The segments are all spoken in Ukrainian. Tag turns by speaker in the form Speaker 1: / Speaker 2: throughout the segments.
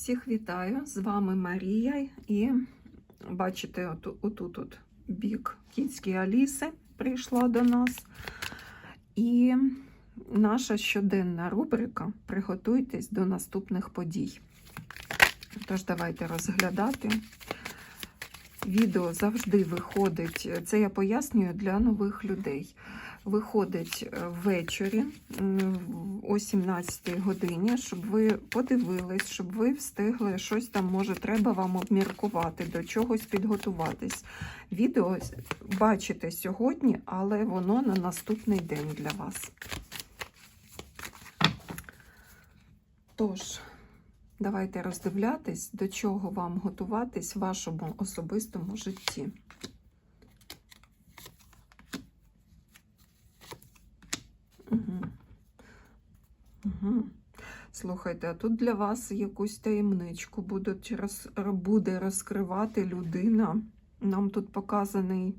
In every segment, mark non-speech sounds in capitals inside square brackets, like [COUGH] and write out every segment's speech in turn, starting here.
Speaker 1: Всіх вітаю! З вами Марія. І бачите, оту- отут от бік кіцькі Аліси прийшла до нас. І наша щоденна рубрика Приготуйтесь до наступних подій. Тож, давайте розглядати. Відео завжди виходить, це я пояснюю для нових людей. Виходить е, ввечері о 17 годині, щоб ви подивились, щоб ви встигли щось там, може, треба вам обміркувати, до чогось підготуватись. Відео бачите сьогодні, але воно на наступний день для вас. Тож, давайте роздивлятись, до чого вам готуватись в вашому особистому житті. Угу. Слухайте, а тут для вас якусь таємничку будуть роз, буде розкривати людина. Нам тут показаний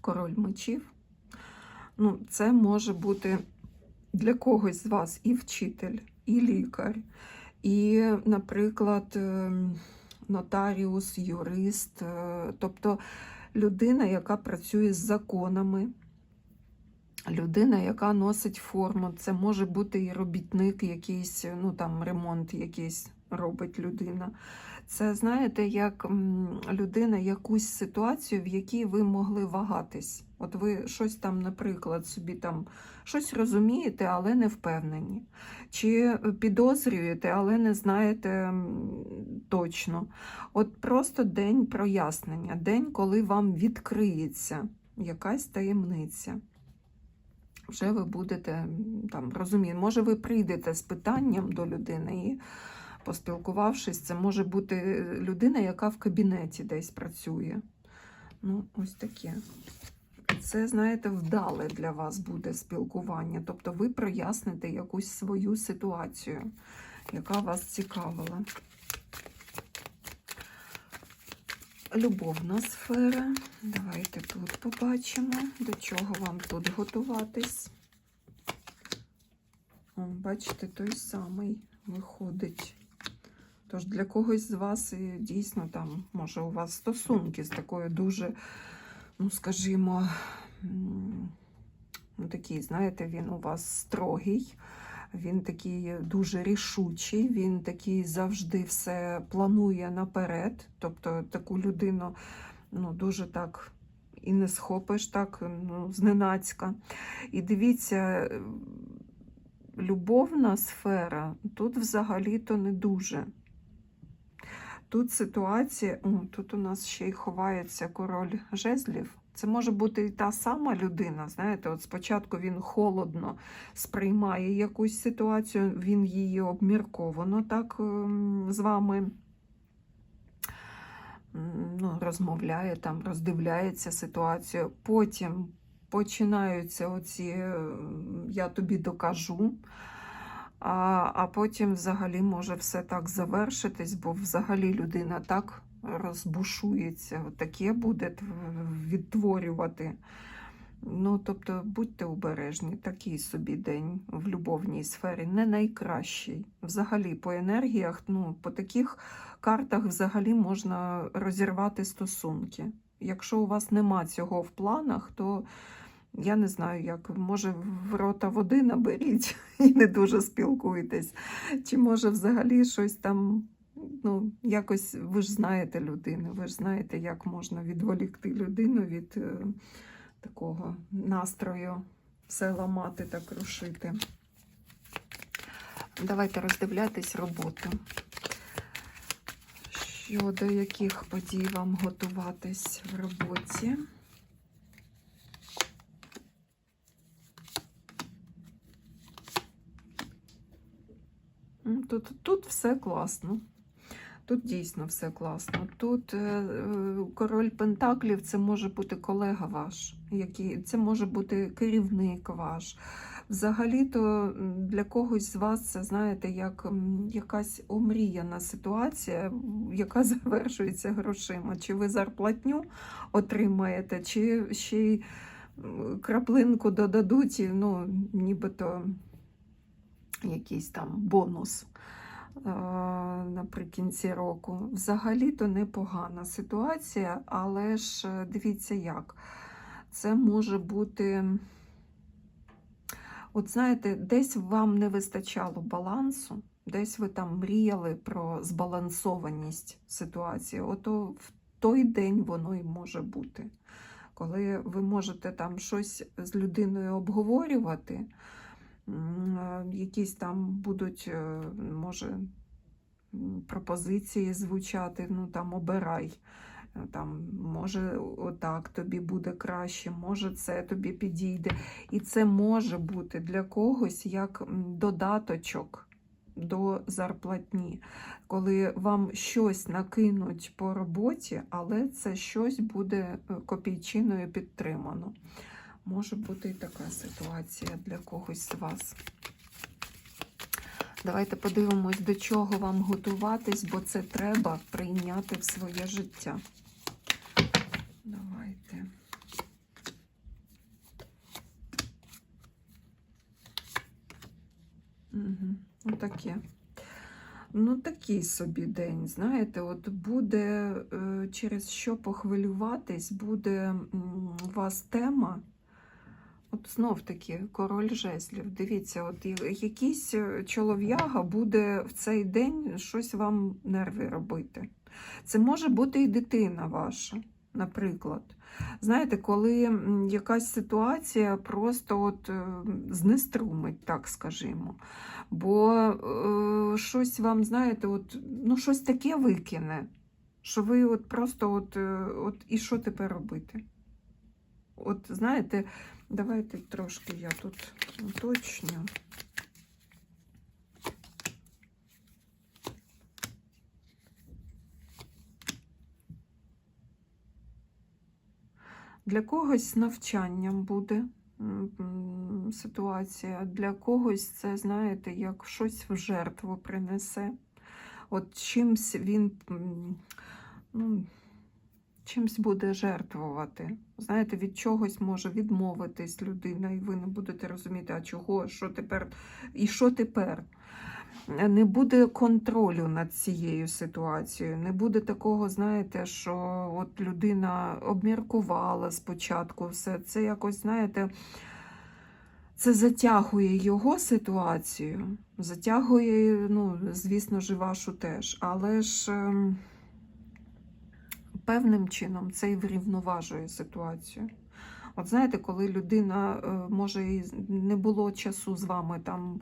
Speaker 1: король мечів. Ну, це може бути для когось з вас і вчитель, і лікар, і, наприклад, ем, нотаріус, юрист, е, тобто людина, яка працює з законами. Людина, яка носить форму, це може бути і робітник, якийсь, ну там ремонт якийсь робить людина. Це, знаєте, як людина якусь ситуацію, в якій ви могли вагатись. От ви щось там, наприклад, собі там щось розумієте, але не впевнені. Чи підозрюєте, але не знаєте точно. От просто день прояснення, день, коли вам відкриється якась таємниця вже ви будете там розуміти, може, ви прийдете з питанням до людини і поспілкувавшись, це може бути людина, яка в кабінеті десь працює. Ну, ось таке. Це, знаєте, вдале для вас буде спілкування. Тобто ви проясните якусь свою ситуацію, яка вас цікавила. Любовна сфера. Давайте тут побачимо, до чого вам тут готуватись. Бачите, той самий виходить. Тож для когось з вас і дійсно там, може, у вас стосунки з такою дуже, ну, скажімо, ну, такий, знаєте, він у вас строгий. Він такий дуже рішучий, він такий завжди все планує наперед. Тобто таку людину ну, дуже так і не схопиш так ну, зненацька. І дивіться, любовна сфера тут взагалі-то не дуже. Тут ситуація, тут у нас ще й ховається король жезлів. Це може бути і та сама людина. Знаєте, от спочатку він холодно сприймає якусь ситуацію, він її обмірковано так ем, з вами ну, розмовляє, там, роздивляється ситуацію. Потім починаються оці е, я тобі докажу. А, а потім взагалі може все так завершитись, бо взагалі людина так розбушується, таке буде відтворювати. Ну, тобто, будьте обережні, такий собі день в любовній сфері, не найкращий. Взагалі, по енергіях, ну, по таких картах взагалі можна розірвати стосунки. Якщо у вас нема цього в планах, то я не знаю, як може в рота води наберіть [LAUGHS] і не дуже спілкуєтесь. Чи може взагалі щось там, ну, якось ви ж знаєте людину, ви ж знаєте, як можна відволікти людину від е, такого настрою, все ламати та крушити. Давайте роздивлятись роботу. Щодо яких подій вам готуватись в роботі. Тут, тут все класно. Тут дійсно все класно. Тут е, е, король Пентаклів це може бути колега ваш, який, це може бути керівник ваш. Взагалі-то для когось з вас це, знаєте, як якась омріяна ситуація, яка [LAUGHS] завершується грошима. Чи ви зарплатню отримаєте, чи ще й краплинку додадуть, ну, нібито якийсь там бонус. Е, наприкінці року. Взагалі-то непогана ситуація, але ж е, дивіться як. Це може бути. От знаєте, десь вам не вистачало балансу, десь ви там мріяли про збалансованість ситуації. Ото в той день воно і може бути. Коли ви можете там щось з людиною обговорювати, якісь там будуть, е, може, пропозиції звучати, ну там обирай. Е, Там, може, отак тобі буде краще, може, це тобі підійде. І це може бути для когось як додаточок до зарплатні, коли вам щось накинуть по роботі, але це щось буде е, копійчиною підтримано. Може бути і така ситуація для когось з вас. Давайте подивимось, до чого вам готуватись, бо це треба прийняти в своє життя. Давайте. Угу. Отаке. Ну, такий собі день, знаєте, от буде е, через що похвилюватись, буде у вас тема. От знов таки король жезлів. Дивіться, от якийсь е, чолов'яга буде в цей день щось вам нерви робити. Це може бути і дитина ваша, наприклад. Знаєте, коли якась ситуація просто от е, знеструмить, так скажімо. Бо е, щось вам, знаєте, от, ну, щось таке викине, що ви от просто от, е, от і що тепер робити? От знаєте, давайте трошки я тут уточню. Для когось з навчанням буде ситуація, для когось це, знаєте, як щось в жертву принесе. От чимсь він ну, чимсь буде жертвувати. Знаєте, від чогось може відмовитись людина, і ви не будете розуміти, а чого, що тепер, і що тепер. Не буде контролю над цією ситуацією. Не буде такого, знаєте, що от людина обміркувала спочатку все. Це якось, знаєте, це затягує його ситуацію, затягує, ну, звісно ж, вашу теж. Але ж ем, певним чином це і врівноважує ситуацію. От знаєте, коли людина е, може і не було часу з вами там,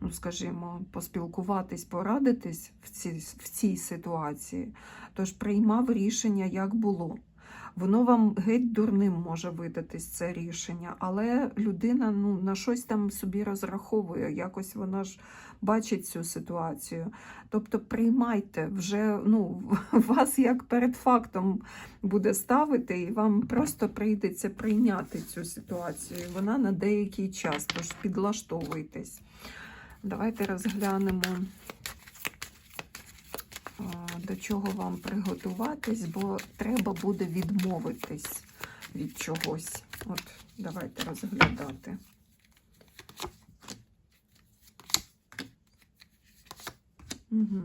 Speaker 1: ну скажімо, поспілкуватись, порадитись в цій, в цій ситуації, тож приймав рішення, як було. Воно вам геть дурним може видатись це рішення, але людина ну, на щось там собі розраховує, якось вона ж бачить цю ситуацію. Тобто приймайте вже ну, [LAUGHS] вас як перед фактом буде ставити, і вам просто прийдеться прийняти цю ситуацію. Вона на деякий час, тож підлаштовуйтесь. Давайте розглянемо, до чого вам приготуватись, бо треба буде відмовитись від чогось. От, давайте розглядати. Угу.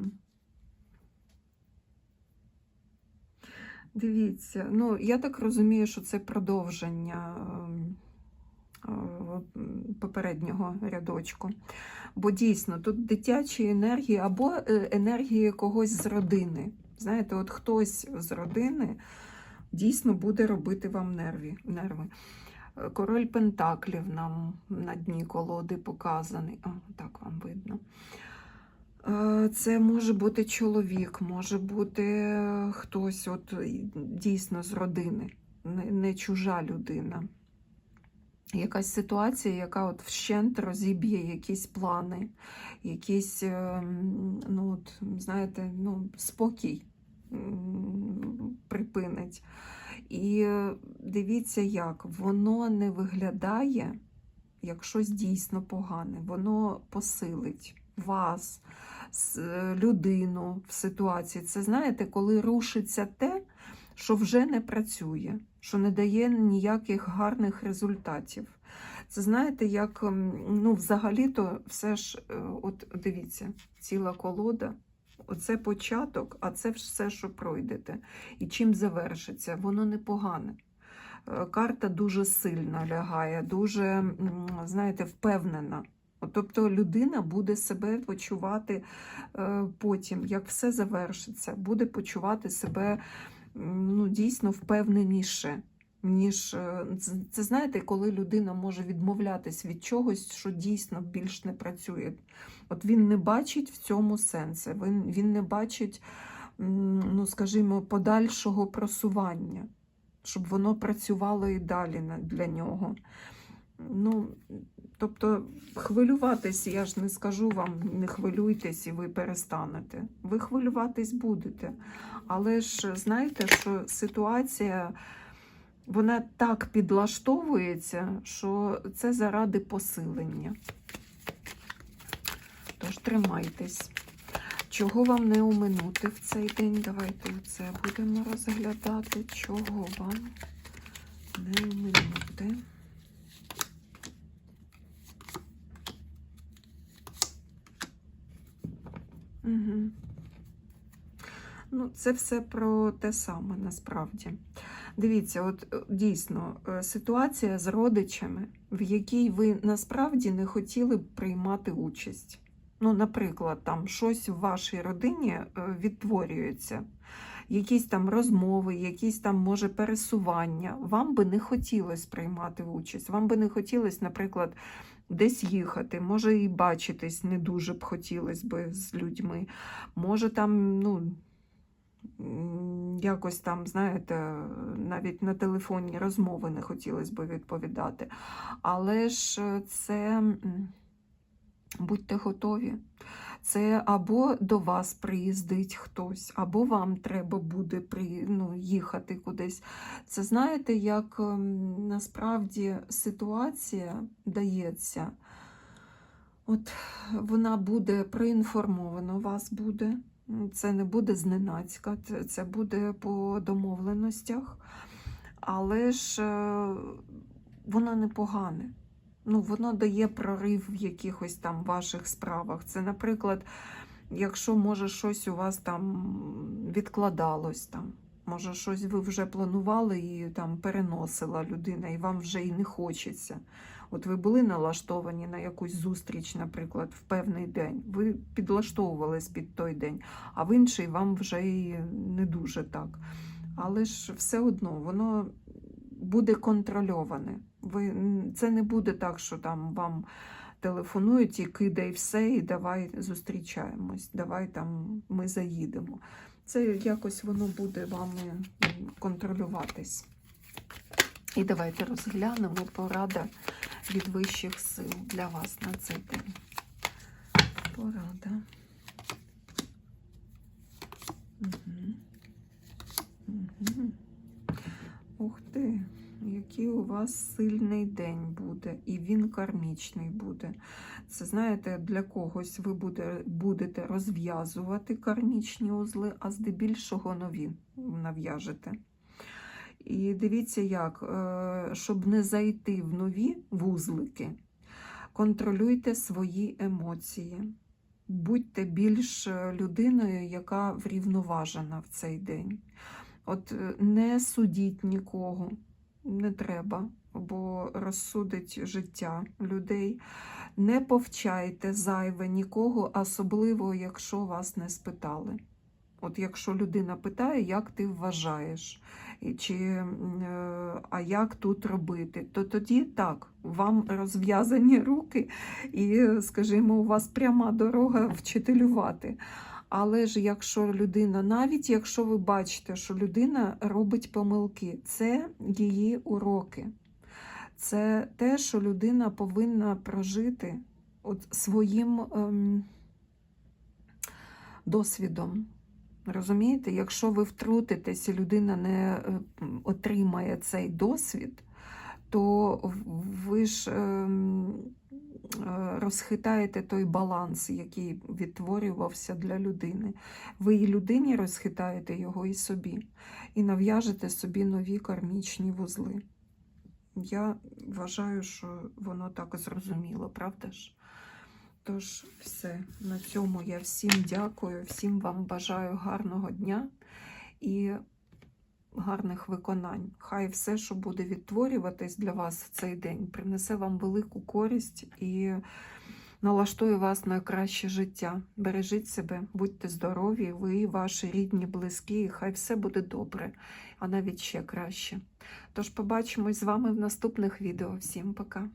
Speaker 1: Дивіться, ну я так розумію, що це продовження ем, попереднього рядочку. Бо дійсно тут дитячі енергії або е, енергії когось з родини. Знаєте, от хтось з родини дійсно буде робити вам нерви. Е, Король Пентаклів нам на дні колоди показаний. О, так вам видно. Е, Це може бути чоловік, може бути хтось от дійсно з родини, не чужа людина. Якась ситуація, яка от вщент розіб'є якісь плани, якийсь, ем, ну, от, знаєте, ну, спокій припинить. І е, дивіться, як воно не виглядає як щось дійсно погане. Воно посилить вас, е, людину в ситуації. Це знаєте, коли рушиться те, що вже не працює, що не дає ніяких гарних результатів. Це знаєте, як ем, ну, взагалі-то все ж, е, от дивіться, ціла колода. Оце початок, а це все, що пройдете. І чим завершиться, воно непогане. Е, Карта дуже сильно лягає, дуже, знаєте, впевнена. Тобто людина буде себе почувати е, потім, як все завершиться, буде почувати себе ну, дійсно впевненіше. Ніж е, це, знаєте, коли людина може відмовлятись від чогось, що дійсно більш не працює. От він не бачить в цьому сенсу, він, він не бачить, ну скажімо, подальшого просування, щоб воно працювало і далі для нього. Ну, тобто, хвилюватись, я ж не скажу вам, не хвилюйтесь і ви перестанете. Ви хвилюватись будете. Але ж знаєте, що ситуація вона так підлаштовується, що це заради посилення. Тож тримайтесь. Чого вам не оминути в цей день? Давайте це будемо розглядати. Чого вам не оминути? Ну, це все про те саме насправді. Дивіться, от е, дійсно е, ситуація з родичами, в якій ви насправді не хотіли б приймати участь. Ну, наприклад, там щось в вашій родині е, відтворюється, якісь там розмови, якісь там, може, пересування. Вам би не хотілося приймати участь. Вам би не хотілося, наприклад, десь їхати, може, і бачитись не дуже б хотілося би з людьми. Може, там, ну. Якось там, знаєте, навіть на телефонні розмови не хотілося б відповідати. Але ж е, це будьте готові. Це або до вас приїздить хтось, або вам треба буде при, ну, їхати кудись. Це знаєте, як ем, насправді ситуація дається. От вона буде проінформована, вас буде. Це не буде зненацька, це- буде по домовленостях. Але ж е, воно непогане. Ну, воно дає прорив в якихось там ваших справах. Це, наприклад, якщо може щось у вас там відкладалось там. Може, щось ви вже планували і там переносила людина, і вам вже і не хочеться. От ви були налаштовані на якусь зустріч, наприклад, в певний день. Ви підлаштовувались під той день, а в інший вам вже і не дуже так. Але ж все одно воно буде контрольоване. Ви, це не буде так, що там вам телефонують і кидай все, і давай зустрічаємось, давай там ми заїдемо. Це якось воно буде вами контролюватись. І давайте розглянемо порада від вищих сил для вас на цей день. Порада. Угу. Угу. Ух ти, який у вас сильний день буде, і він кармічний буде. Це знаєте, для когось ви буде, будете розв'язувати кармічні узли, а здебільшого нові нав'яжете. І дивіться, як, е, щоб не зайти в нові вузлики, контролюйте свої емоції. Будьте більш е, людиною, яка врівноважена в цей день. От е, не судіть нікого, не треба, бо розсудить життя людей. Не повчайте зайве нікого, особливо, якщо вас не спитали. От якщо людина питає, як ти вважаєш, чи, е, а як тут робити, то тоді так, вам розв'язані руки, і, скажімо, у вас пряма дорога вчителювати. Але ж якщо людина, навіть якщо ви бачите, що людина робить помилки, це її уроки. Це те, що людина повинна прожити от своїм ем, досвідом. Розумієте, якщо ви втрутитесь і людина не е, отримає цей досвід, то ви ж ем, е, розхитаєте той баланс, який відтворювався для людини. Ви і людині розхитаєте його і собі, і нав'яжете собі нові кармічні вузли. Я вважаю, що воно так зрозуміло, правда ж? Тож, все, на цьому я всім дякую, всім вам бажаю гарного дня і гарних виконань. Хай все, що буде відтворюватись для вас в цей день, принесе вам велику користь і налаштує вас на краще життя. Бережіть себе, будьте здорові, ви, ваші рідні, близькі, і хай все буде добре, а навіть ще краще. Тож побачимось з вами в наступних відео. Всім пока!